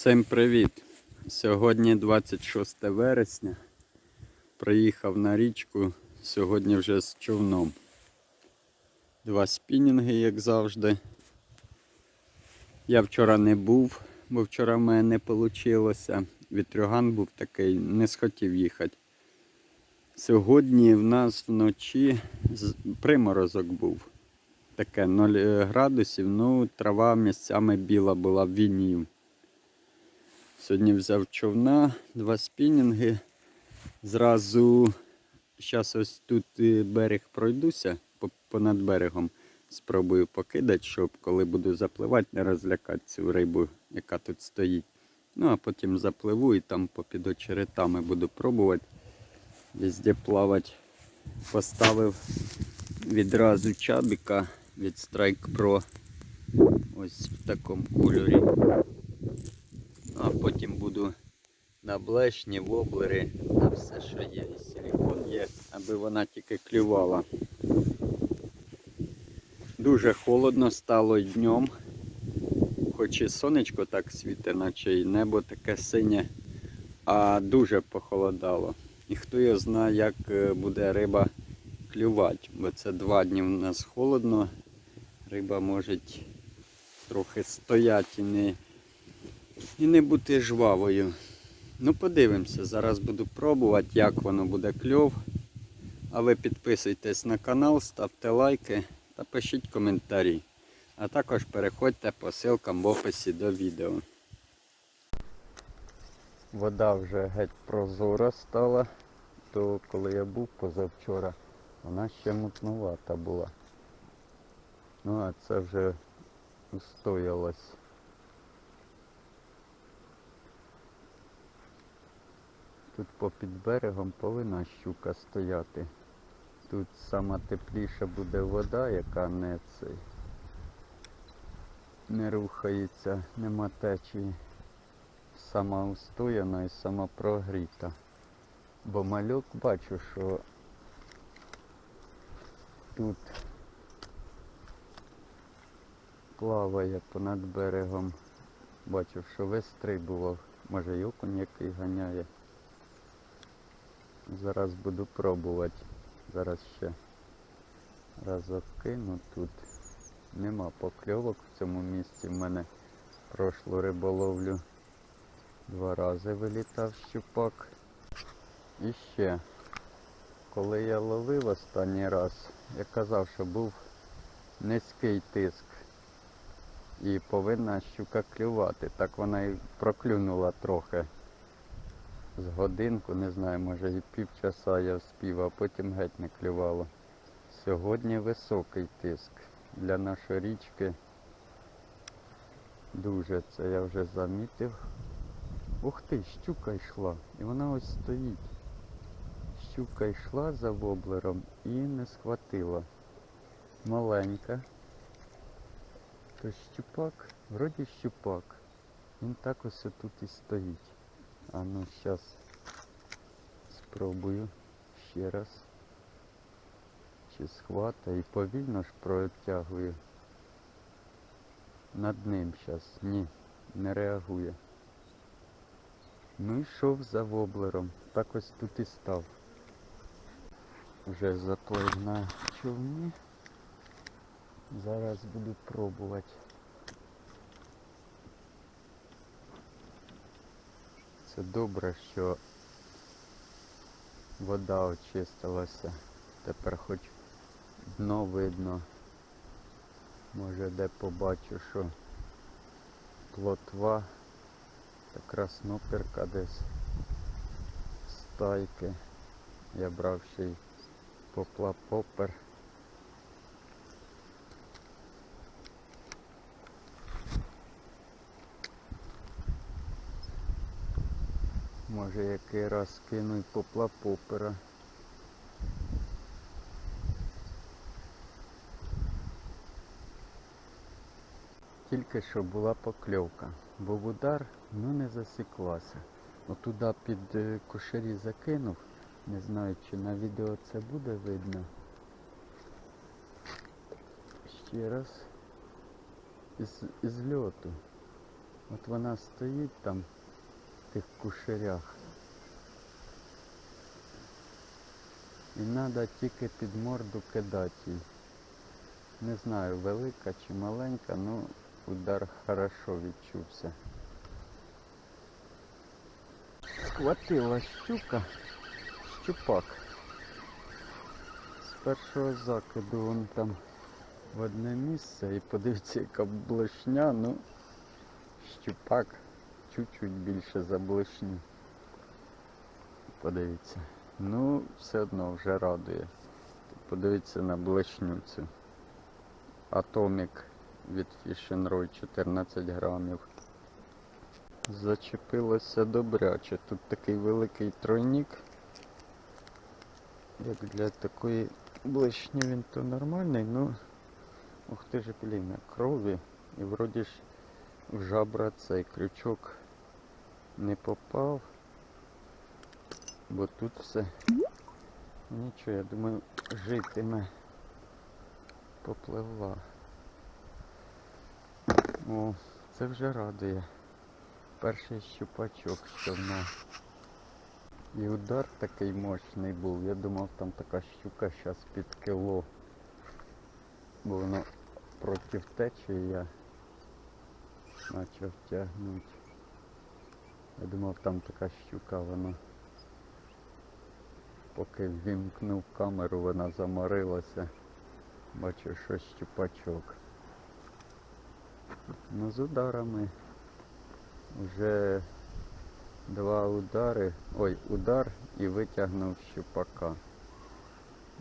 Всім привіт! Сьогодні 26 вересня. Приїхав на річку сьогодні вже з човном. Два спінінги, як завжди. Я вчора не був, бо вчора в мене не вийшло. Вітрюган був такий, не схотів їхати. Сьогодні в нас вночі приморозок був. Таке 0 градусів, ну трава місцями біла була в вінію. Сьогодні взяв човна, два спінінги. Зразу зараз ось тут е, берег пройдуся понад берегом. Спробую покидати, щоб коли буду запливати, не розлякати цю рибу, яка тут стоїть. Ну а потім запливу і там попід очеретами буду пробувати. Везде плавати. Поставив відразу чабіка від Strike Pro. Ось в такому кольорі. А потім буду на блешні, воблери, на все, що є. І силікон є, аби вона тільки клювала. Дуже холодно стало днем. Хоч і сонечко так світить, наче і небо таке синє, а дуже похолодало. І хто його знає, як е, буде риба клювати, бо це два дні в нас холодно. Риба може трохи стояти і не і не бути жвавою. Ну, подивимося, зараз буду пробувати, як воно буде кльов. А ви підписуйтесь на канал, ставте лайки та пишіть коментарі. А також переходьте по ссылкам в описі до відео. Вода вже геть прозора стала, то коли я був позавчора, вона ще мутнувата була. Ну а це вже устоялась. Тут попід берегом повинна щука стояти. Тут сама тепліша буде вода, яка не цей не рухається, нема течії. Сама устояна і сама прогріта. Бо мальок бачу, що тут плаває понад берегом. Бачив, що вистрибував. Може й який ганяє. Зараз буду пробувати. Зараз ще разок кину тут. Нема покльовок в цьому місці. В мене прошлу риболовлю два рази вилітав щупак. І ще, коли я ловив останній раз, я казав, що був низький тиск. І повинна щука клювати. Так вона і проклюнула трохи з годинку, не знаю, може і півчаса я вспів, а потім геть не клювало. Сьогодні високий тиск для нашої річки. Дуже це я вже замітив. Ух ти, щука йшла. І вона ось стоїть. Щука йшла за воблером і не схватила. Маленька. То щупак, вроді щупак. Він так ось тут і стоїть. А ну зараз спробую ще раз. Чи схвата і повільно ж протягую. Над ним зараз. Ні, не реагує. Ну йшов за воблером. Так ось тут і став. Вже заплив на човні. Зараз буду пробувати. Це добре, що вода очистилася. Тепер хоч дно видно. Може де побачу, що плотва та краснопірка десь стайки. Я брав ще й попла Може який раз кину і попла попера. Тільки що була покльовка, бо в удар ну не засіклася. Отуда під е, кошері закинув. Не знаю, чи на відео це буде видно. Ще раз із, із льоту. От вона стоїть там в тих кушерях. І треба тільки під морду кидати. Не знаю, велика чи маленька, ну удар хорошо відчувся. Схватила щука, щупак. З першого закиду вон там в одне місце і подивіться, яка блешня, ну щупак чуть-чуть більше за блешню. Подивіться. Ну, все одно вже радує. Подивіться на блешню цю. Атомік від Fishing Roy 14 грамів. Зачепилося добряче. Тут такий великий тройник. Як для такої блешні він то нормальний, ну ух ти ж, блін, а крові. І вроді ж в жабра цей крючок не попав. Бо тут все. Нічого, я думаю, житиме. Попливла. О, це вже радує. Перший щупачок, що нас. І удар такий мощний був. Я думав, там така щука зараз під кіло. Бо воно проти течії я почав тягнути. Я думав, там така щука, вона поки ввімкнув камеру, вона заморилася. Бачу, що щупачок. Ну, з ударами вже два удари. Ой, удар і витягнув щупака.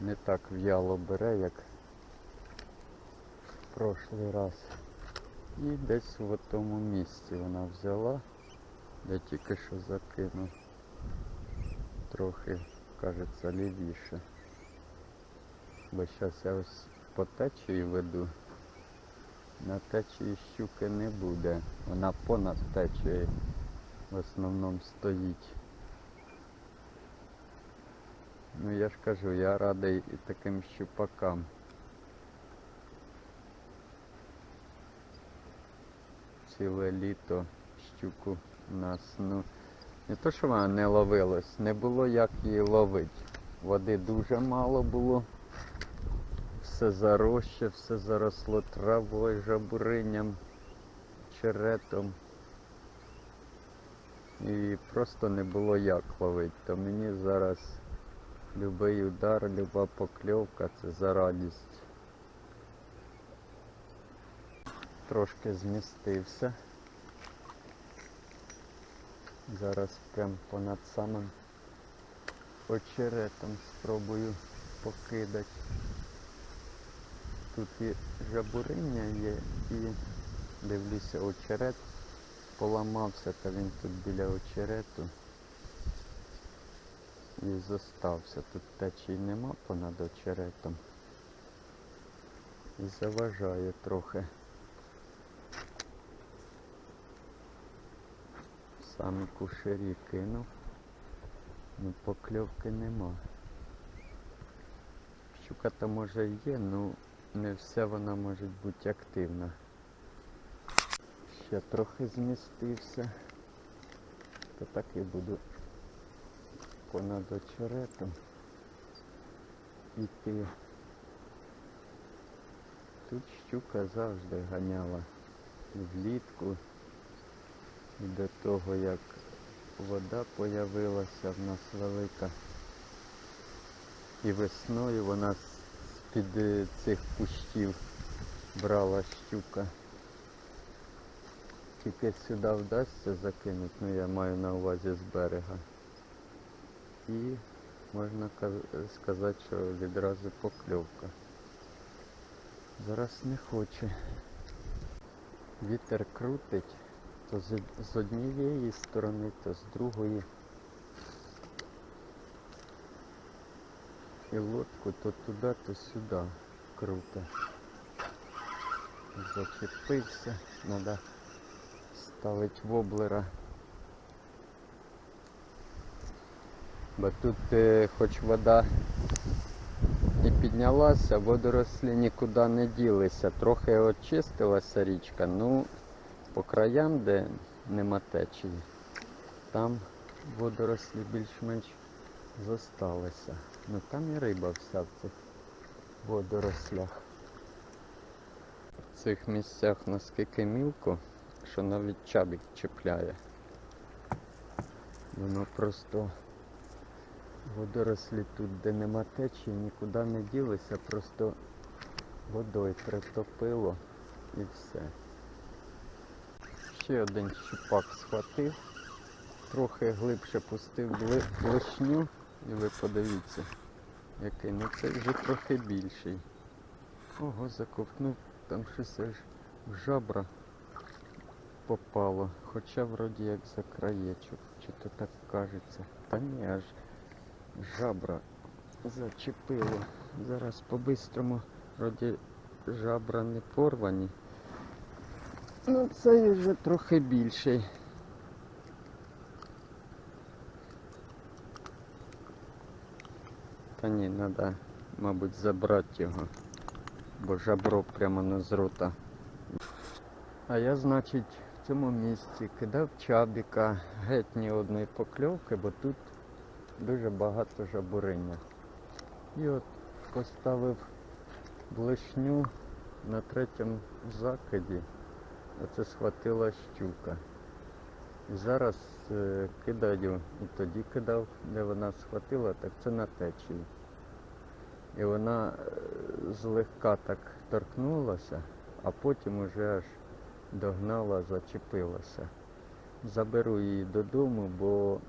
Не так в'яло бере, як в прошлий раз. І десь в тому місці вона взяла, де тільки що закинув. Трохи, кажеться, лівіше. Бо зараз я ось по течії веду. На течії щуки не буде. Вона понад течією в основному стоїть. Ну я ж кажу, я радий і таким щупакам. Ціле літо щуку у нас, ну, не то, що вона не ловилась, не було як її ловити. Води дуже мало було. Все зароще, все заросло травою, жабуринням, черетом. І просто не було як ловити. То мені зараз любий удар, люба покльовка це за радість. Трошки змістився. Зараз прям понад самим очеретом спробую покидати. Тут і жабуриння є і дивлюся очерет поламався, та він тут біля очерету і зостався. Тут течій нема понад очеретом. І заважає трохи. Самі кушері кинув. Ну покльовки нема. Щука то може є, ну не вся вона може бути активна. Ще трохи змістився. То так і буду понад очеретом іти. Тут щука завжди ганяла влітку, до того як вода появилася в нас велика. І весною вона з-під е, цих кущів брала щука. Тільки сюди вдасться закинути, ну я маю на увазі з берега. І можна сказати, що відразу покльовка. Зараз не хоче. Вітер крутить то з, однієї сторони, то з другої. І лодку то туди, то сюди круто. Зачепився, треба ставити воблера. Бо тут е, хоч вода і піднялася, водорослі нікуди не ділися. Трохи очистилася річка, ну по краям, де нема течії, там водорослі більш-менш зосталися. Ну там і риба вся в цих водорослях. В цих місцях наскільки мілко, що навіть чабік чіпляє. Воно просто водорослі тут, де нема течії, нікуди не ділися, просто водою притопило і все. Ще один щупак схватив, трохи глибше пустив блешню і ви подивіться, який. Ну це вже трохи більший. Ого, заковтнув, там щось аж в жабра попало. Хоча вроді як за краєчок, чи то так кажеться. Та ні, аж жабра зачепило. Зараз по-бистрому вроді жабра не порвані. Ну цей вже трохи більший. Та ні, треба, мабуть, забрати його, бо жабро прямо на з рота. А я, значить, в цьому місці кидав чабіка, геть ні одної покльовки, бо тут дуже багато жабуриння. І от поставив блешню на третьому закиді. Оце схватила щука. І зараз е, кидаю, і тоді кидав, де вона схватила, так це на течії. І вона е, злегка так торкнулася, а потім уже аж догнала, зачепилася. Заберу її додому, бо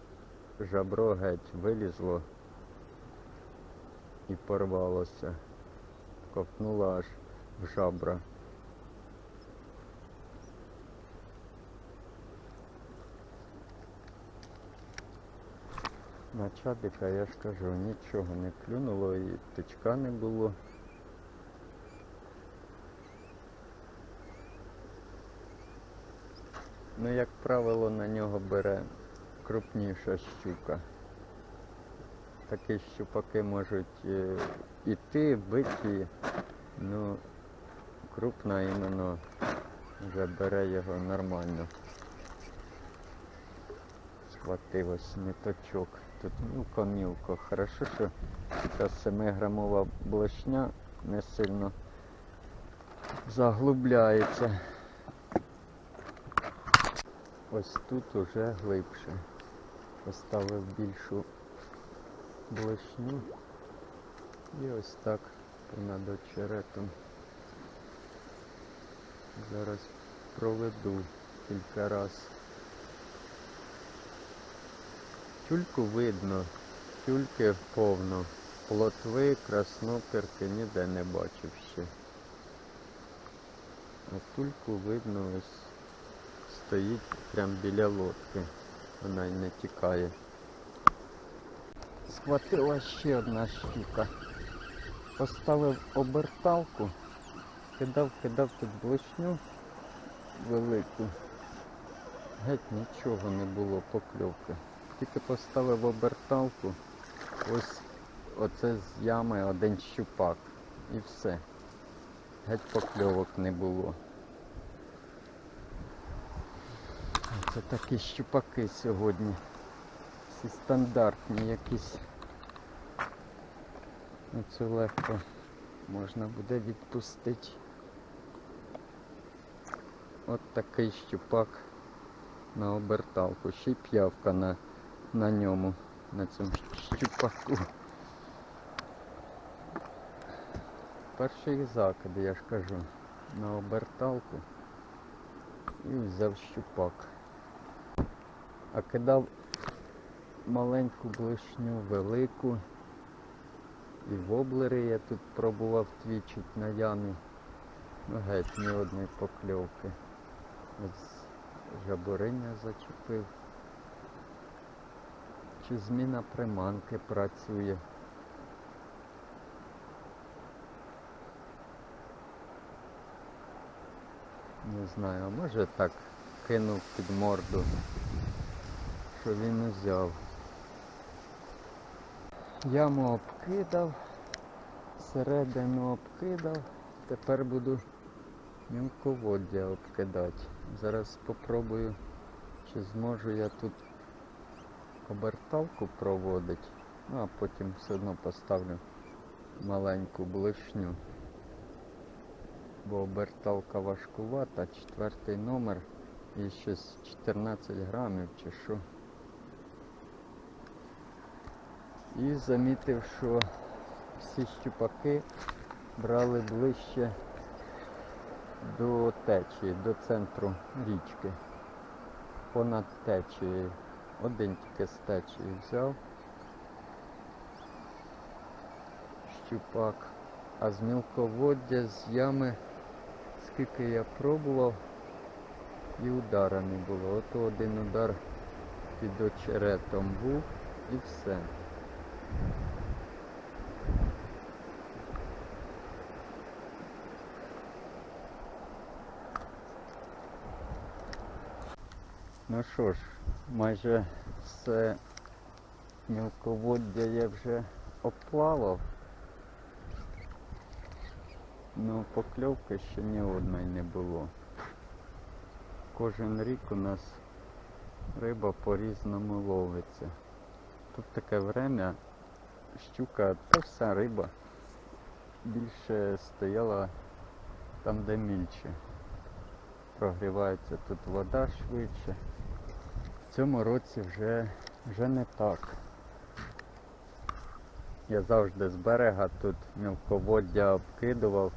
жабро геть вилізло і порвалося. Ковтнула аж в жабра. На чабіка я ж кажу, нічого не клюнуло і тичка не було. Ну, як правило, на нього бере крупніша щука. Такі щупаки можуть е, іти, биті, ну крупна іменно вже бере його нормально. Схватив ось ниточок. Тут мілко-мілко. Хорошо, що така 7-грамова блешня не сильно заглубляється. Ось тут уже глибше. Поставив більшу блешню і ось так понад очеретом. Зараз проведу кілька раз. Тюльку видно, тюльки повно. Плотви, краснопірки ніде не бачив ще. А тюльку видно ось стоїть прямо біля лодки. Вона й не тікає. Схватила ще одна щука. Поставив оберталку, кидав, кидав тут блешню велику. Геть нічого не було покльовки. Тільки поставив оберталку, ось оце з ями один щупак. І все. Геть покльовок не було. Це такі щупаки сьогодні. Ці стандартні якісь. Оце легко можна буде відпустити. От такий щупак на оберталку. Ще й п'явка на, на ньому, на цьому щупаку. Перший закид, я ж кажу, на оберталку і взяв щупак. А кидав маленьку блишню, велику. І воблери я тут пробував твічить на ямі. Ну геть ні одної покльовки. Ось жабуриня зачепив. Чи зміна приманки працює? Не знаю, а може так кинув під морду, що він узяв. Яму обкидав, середину обкидав, тепер буду мілководдя обкидати. Зараз спробую, чи зможу я тут оберталку проводити, ну а потім все одно поставлю маленьку блишню. Бо оберталка важкувата, четвертий номер і щось 14 грамів чи що. І замітив, що всі щупаки брали ближче до течії, до центру річки. Понад течією. Один тільки з взяв. Щупак. А з мілководдя, з ями, скільки я пробував, і удара не було. Ото один удар під очеретом був і все. Ну що ж, майже все мілководдя я вже оплавав. Ну, покльовки ще ні одної не було. Кожен рік у нас риба по-різному ловиться. Тут таке время, щука та вся риба більше стояла там, де мільче. Прогрівається тут вода швидше. В цьому році вже, вже не так. Я завжди з берега тут мілководдя обкидував,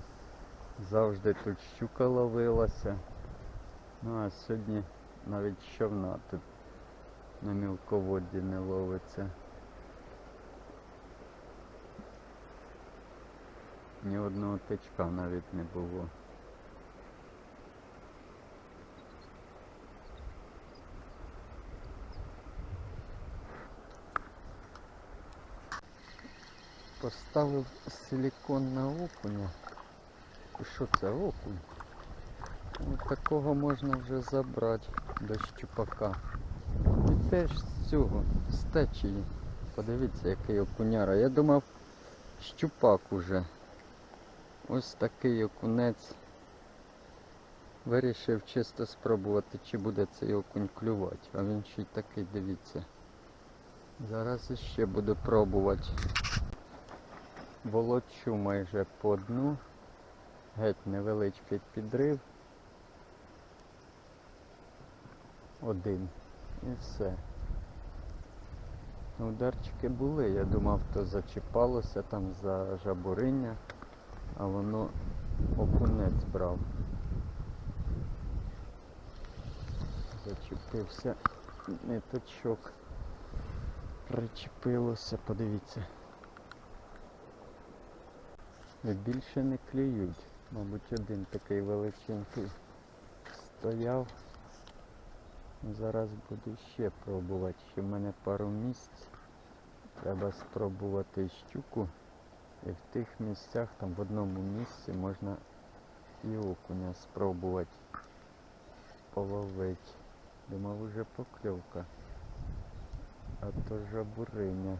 завжди тут щука ловилася. Ну а сьогодні навіть щовна тут на мілководді не ловиться. Ні одного тичка навіть не було. Поставив силікон на окуня. Що це окунь? Ось такого можна вже забрати до щупака. І теж з цього, з течії. Подивіться, який окуняра. Я думав, щупак уже. Ось такий окунець. Вирішив чисто спробувати, чи буде цей окунь клювати. А він ще й такий, дивіться. Зараз іще буду пробувати. Волочу майже по дну. Геть невеличкий підрив. Один. І все. Ну, Ударчики були, я думав, то зачіпалося там за жабуриння, а воно окунець брав. Зачепився ниточок. Причепилося, подивіться. Більше не клюють. Мабуть, один такий величенький стояв. Зараз буду ще пробувати. Ще в мене пару місць. Треба спробувати щуку. І в тих місцях, там в одному місці можна і окуня спробувати половити. Думав уже покльовка. А то жабуриня.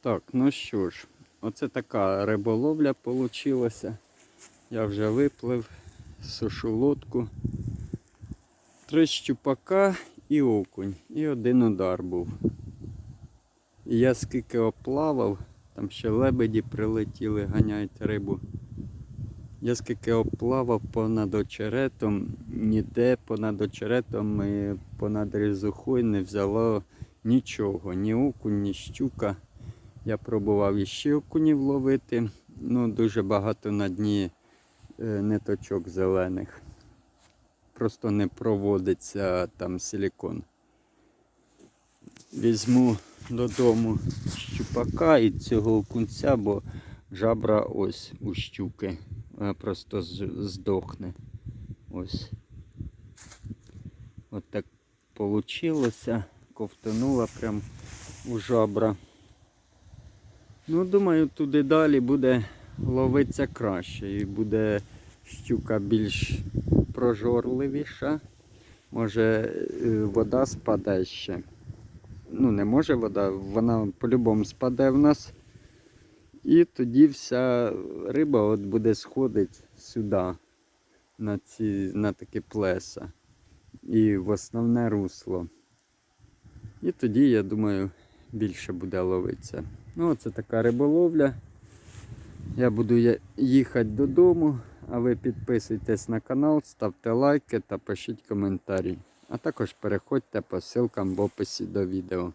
Так, ну що ж, оце така риболовля получилася. Я вже виплив, сушу лодку. Три щупака і окунь. І один удар був. І я скільки оплавав, там ще лебеді прилетіли, ганяють рибу. Я скільки оплавав понад очеретом, ніде понад очеретом і понад різухою не взяло нічого, ні окунь, ні щука. Я пробував іще окунів ловити, ну дуже багато на дні е, ниточок зелених. Просто не проводиться там силікон. Візьму додому щупака і цього окунця, бо жабра ось у щуки. Вона просто здохне. Ось. От так получилося. Ковтонула прям у жабра. Ну, думаю, туди далі буде ловитися краще і буде щука більш прожорливіша. Може е, вода спаде ще. Ну, не може вода, вона по-любому спаде в нас. І тоді вся риба от буде сходити сюди, на, ці, на такі плеса. І в основне русло. І тоді, я думаю, більше буде ловитися. Ну, це така риболовля. Я буду їхати додому, а ви підписуйтесь на канал, ставте лайки та пишіть коментарі. А також переходьте по ссылкам в описі до відео.